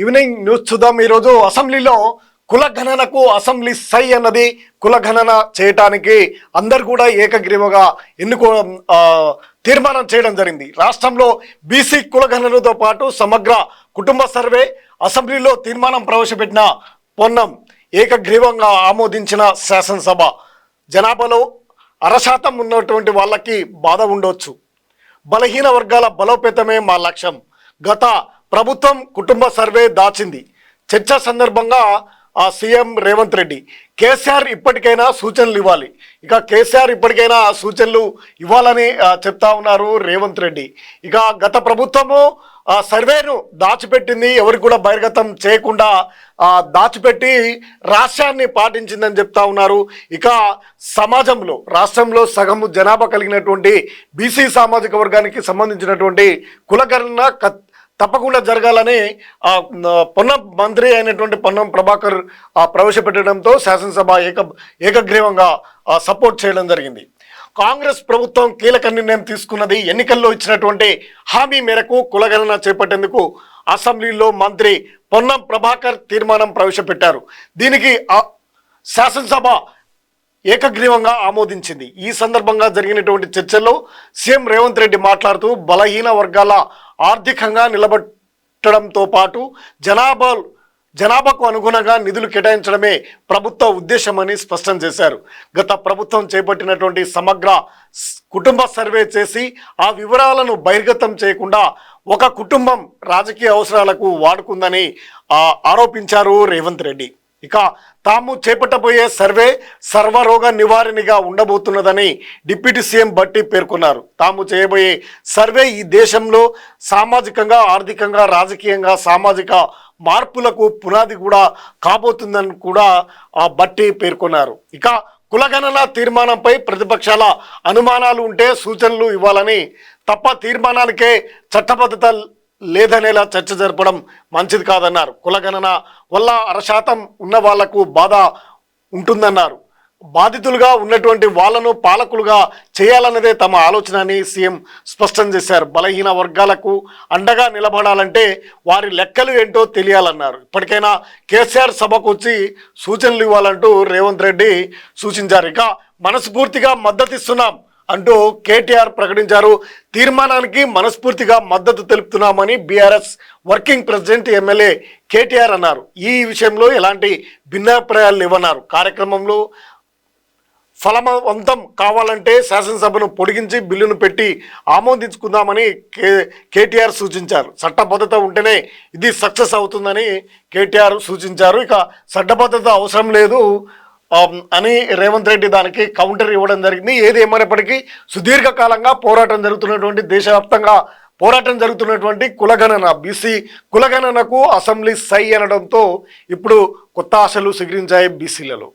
Evening news చూద్దాం ఈరోజు అసెంబ్లీలో కులగణనకు అసెంబ్లీ సై అన్నది కులగణన చేయటానికి అందరు కూడా ఏకగ్రీవగా ఎన్నుకో తీర్మానం చేయడం జరిగింది. రాష్ట్రంలో బీసీ కులగణనతో పాటు సమగ్ర కుటుంబ సర్వే అసెంబ్లీలో తీర్మానం ప్రవేశపెట్టిన పొన్నం ఏకగ్రీవంగా ఆమోదించిన శాసనసభ. జనాభాలో అరశాతం ఉన్నటువంటి వాళ్ళకి బాధ ఉండొచ్చు. బలహీన వర్గాల బలోపేతమే మా లక్ష్యం. గత ప్రభుత్వం కుటుంబ సర్వే దాచింది. చర్చ సందర్భంగా ఆ సీఎం రేవంత్ రెడ్డి కేసీఆర్ ఇప్పటికైనా సూచనలు ఇవ్వాలి. ఇక కేసీఆర్ ఇప్పటికైనా సూచనలు ఇవ్వాలని చెప్తా ఉన్నారు రేవంత్ రెడ్డి. ఇక గత ప్రభుత్వము ఆ సర్వేను దాచిపెట్టింది ఎవరికి కూడా బహిర్గతం చేయకుండా ఆ, దాచిపెట్టి రాష్ట్రాన్ని పాటించిందని చెప్తా ఉన్నారు. ఇక సమాజంలో రాష్ట్రంలో సగము జనాభా కలిగినటువంటి బీసీ సామాజిక వర్గానికి సంబంధించినటువంటి కులగణన తప్పకుండా జరగాలని ఆ, పొన్నం మంత్రి అయినటువంటి పొన్నం ప్రభాకర్ ప్రవేశపెట్టడంతో శాసనసభ ఏక ఏకగ్రీవంగా సపోర్ట్ చేయడం జరిగింది. కాంగ్రెస్ ప్రభుత్వం కీలక నిర్ణయం తీసుకున్నది ఎన్నికల్లో ఇచ్చినటువంటి హామీ మేరకు కులగణన చేపట్టేందుకు అసెంబ్లీలో మంత్రి పొన్నం ప్రభాకర్ తీర్మానం ప్రవేశపెట్టారు. దీనికి శాసనసభ ఏకగ్రీవంగా ఆమోదించింది. ఈ సందర్భంగా జరిగినటువంటి చర్చల్లో సీఎం రేవంత్ రెడ్డి మాట్లాడుతూ బలహీన వర్గాల ఆర్థికంగా నిలబెట్టడంతో పాటు జనాభా జనాభాకు అనుగుణంగా నిధులు కేటాయించడమే ప్రభుత్వ ఉద్దేశమని స్పష్టం చేశారు. గత ప్రభుత్వం చేపట్టినటువంటి సమగ్ర కుటుంబ సర్వే చేసి ఆ వివరాలను బహిర్గతం చేయకుండా ఒక కుటుంబం రాజకీయ అవసరాలకు వాడుకుందని ఆరోపించారు రేవంత్ రెడ్డి. ఇక తాము చేపట్టబోయే సర్వే సర్వరోగ నివారణగా ఉండబోతున్నదని డిప్యూటీ సీఎం బట్టి పేర్కొన్నారు. తాము చేయబోయే సర్వే ఈ దేశంలో సామాజికంగా ఆర్థికంగా రాజకీయంగా సామాజిక మార్పులకు పునాది కూడా కాబోతుందని కూడా ఆ బట్టి పేర్కొన్నారు. ఇక కులగణన తీర్మానంపై ప్రతిపక్షాల అనుమానాలు ఉంటే సూచనలు ఇవ్వాలని తప్ప తీర్మానానికే చట్టబద్ధత లేదనేలా చర్చ జరపడం మంచిది కాదన్నారు. కులగణన వల్ల అరశాతం ఉన్న వాళ్ళకు బాధ ఉంటుందన్నారు. బాధితులుగా ఉన్నటువంటి వాళ్ళను పాలకులుగా చేయాలన్నదే తమ ఆలోచన అని సీఎం స్పష్టం చేశారు. బలహీన వర్గాలకు అండగా నిలబడాలంటే వారి లెక్కలు ఏంటో తెలియాలన్నారు. ఇప్పటికైనా కేసీఆర్ సభకు వచ్చి సూచనలు ఇవ్వాలంటూ రేవంత్ రెడ్డి సూచించారు. ఇక మనస్ఫూర్తిగా మద్దతిస్తున్నాం. అంటూ కేటీఆర్ ప్రకటించారు. తీర్మానానికి మనస్ఫూర్తిగా మద్దతు తెలుపుతున్నామని BRS working president MLA KTR అన్నారు. ఈ విషయంలో ఎలాంటి భిన్నాభిప్రాయాలు లేవన్నారు. కార్యక్రమంలో ఫలవంతం కావాలంటే శాసనసభను పొడిగించి బిల్లును పెట్టి ఆమోదించుకుందామని కే కేటీఆర్ సూచించారు. చట్టబద్ధత ఉంటేనే ఇది సక్సెస్ అవుతుందని కేటీఆర్ సూచించారు. ఇక చట్టబద్ధత అవసరం లేదు. అని రేవంత్ రెడ్డి దానికి కౌంటర్ ఇవ్వడం జరిగింది. ఏది ఏమైనప్పటికీ సుదీర్ఘకాలంగా పోరాటం జరుగుతున్నటువంటి దేశవ్యాప్తంగా పోరాటం జరుగుతున్నటువంటి కులగణన బీసీ కులగణనకు అసెంబ్లీ సై అనడంతో ఇప్పుడు కొత్త ఆశలు సిగిరించాయి బీసీలలో.